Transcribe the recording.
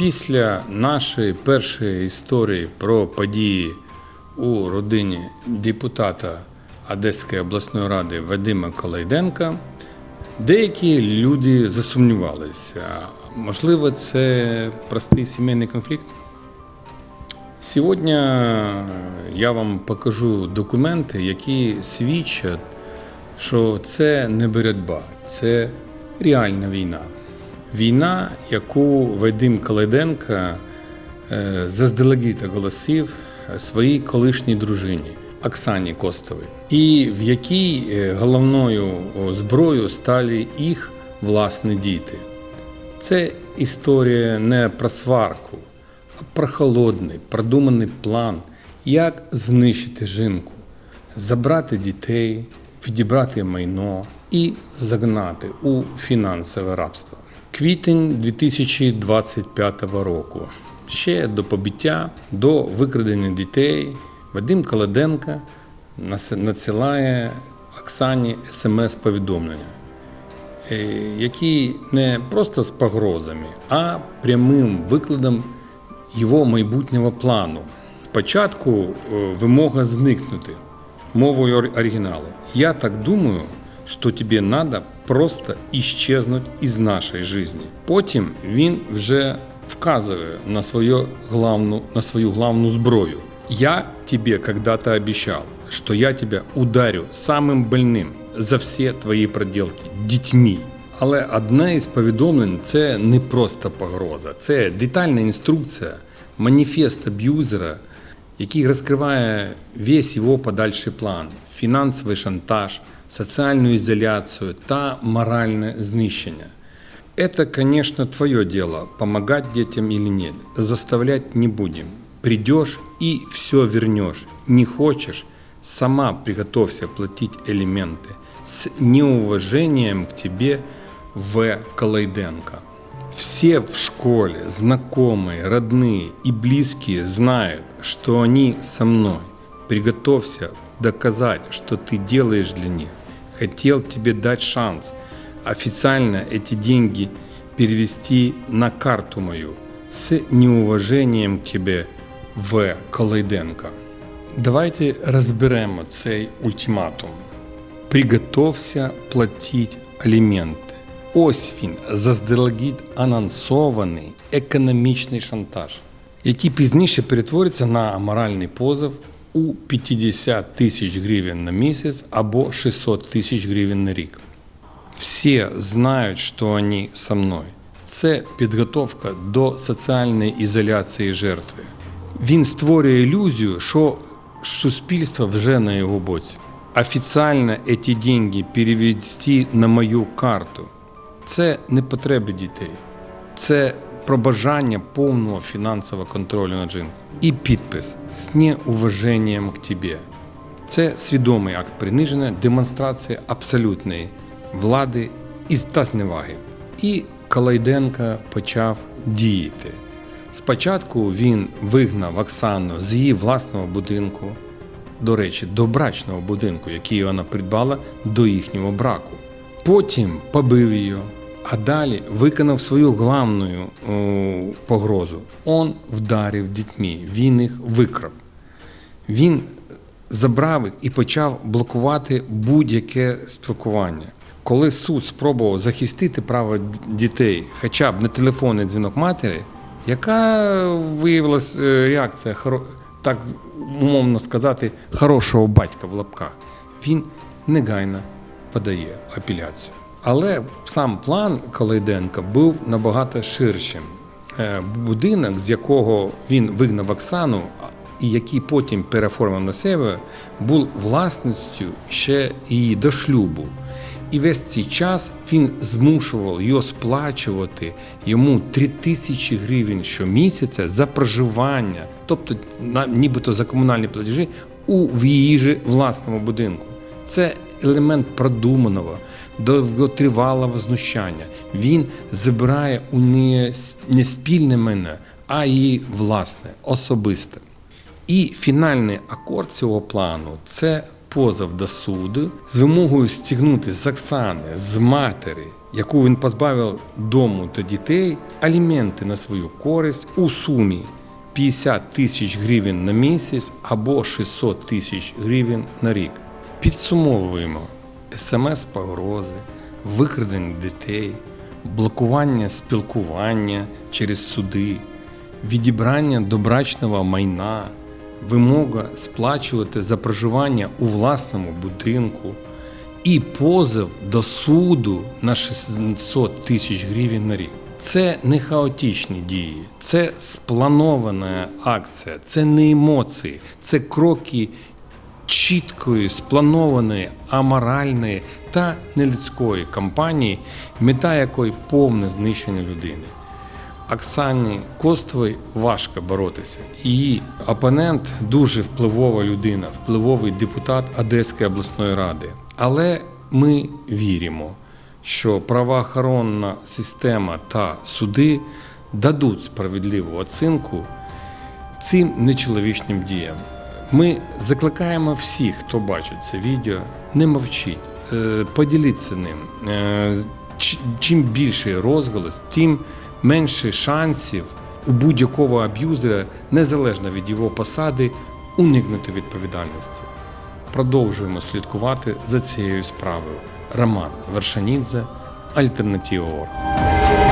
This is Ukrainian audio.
Після нашої першої історії про події у родині депутата Одеської обласної ради Вадима Колайденка, деякі люди засумнівалися. Можливо, це простий сімейний конфлікт? Сьогодні я вам покажу документи, які свідчать, що це не боротьба, це реальна війна. Війна, яку Вадим Калайденко е, заздалегідь оголосив своїй колишній дружині Оксані Костовій, і в якій е, головною зброєю стали їх власні діти. Це історія не про сварку, а про холодний, продуманий план, як знищити жінку, забрати дітей, відібрати майно і загнати у фінансове рабство. Квітень 2025 року. Ще до побиття, до викрадення дітей Вадим Каладенко надсилає Оксані смс-повідомлення е, які не просто з погрозами, а прямим викладом його майбутнього плану. Спочатку е, вимога зникнути мовою оригіналу. Я так думаю, що тобі треба просто іщезнути із нашої житті. Потім він вже вказує на свою главну, на свою главну зброю. Я тебе когда-то обещал, что я тебя ударю самым больним за всі твої проделки дітьми. Але одне із повідомлень це не просто погроза, це детальна інструкція, маніфест аб'юзера, який розкриває весь його подальший план: фінансовий шантаж, соціальну ізоляцію та моральне знищення. Это, конечно, твое дело, помогать детям или нет. Заставлять не будем. Придешь и все вернешь. Не хочешь, сама приготовься платить элементы. С неуважением к тебе В. Колайденко. Все в школе, знакомые, родные и близкие знают, что они со мной. Приготовься доказать, что ты делаешь для них. Хотел тебе дать шанс официально эти деньги перевести на карту мою с неуважением к тебе В. Колайденко. Давайте розберемо цей ультиматум. Приготовся платити аліменти. Ось він, заздалегідь анонсований економічний шантаж, який пізніше перетвориться на аморальний позов у 50 тисяч гривень на місяць або 600 тисяч гривень на рік. Всі знають, що вони со мною. Це підготовка до соціальної ізоляції жертви. Він створює ілюзію, що суспільство вже на його боці. Офіційно ці деньги перевести на мою карту. Це не потреби дітей, це про бажання повного фінансового контролю над жінкою. І підпис з неуваженням к тебе. Це свідомий акт приниження, демонстрація абсолютної влади і та зневаги. І Калайденко почав діяти. Спочатку він вигнав Оксану з її власного будинку, до речі, до брачного будинку, який вона придбала до їхнього браку. Потім побив її, а далі виконав свою главну погрозу. Он вдарив дітьми, він їх викрав. Він забрав їх і почав блокувати будь-яке спілкування. Коли суд спробував захистити право дітей, хоча б на телефонний дзвінок матері, яка виявилась е, реакція, так умовно сказати, хорошого батька в лапках, він негайно подає апеляцію. Але сам план Колайденка був набагато ширшим. Е, Будинок, з якого він вигнав Оксану, і який потім переоформив на себе, був власністю ще і до шлюбу. І весь цей час він змушував його сплачувати йому 3 тисячі гривень щомісяця за проживання, тобто нібито за комунальні платежі у її же власному будинку. Це елемент продуманого, довготривалого знущання. Він забирає у неї не спільне мене, а її власне, особисте. І фінальний акорд цього плану це позов до суду з вимогою стягнути з Оксани, з матері, яку він позбавив дому та дітей, аліменти на свою користь у сумі 50 тисяч гривень на місяць або 600 тисяч гривень на рік. Підсумовуємо смс-погрози, викрадення дітей, блокування спілкування через суди, відібрання добрачного майна, вимога сплачувати за проживання у власному будинку і позов до суду на 600 тисяч гривень на рік. Це не хаотичні дії, це спланована акція, це не емоції, це кроки чіткої, спланованої, аморальної та нелюдської кампанії, мета якої повне знищення людини. Оксані Костовій важко боротися. Її опонент дуже впливова людина, впливовий депутат Одеської обласної ради. Але ми віримо, що правоохоронна система та суди дадуть справедливу оцінку цим нечоловічним діям. Ми закликаємо всіх, хто бачить це відео, не мовчіть, е, поділіться ним. Е, Чим більший розголос, тим менше шансів у будь-якого аб'юзера, незалежно від його посади, уникнути відповідальності. Продовжуємо слідкувати за цією справою. Роман Вершанідзе, Альтернатива Орг.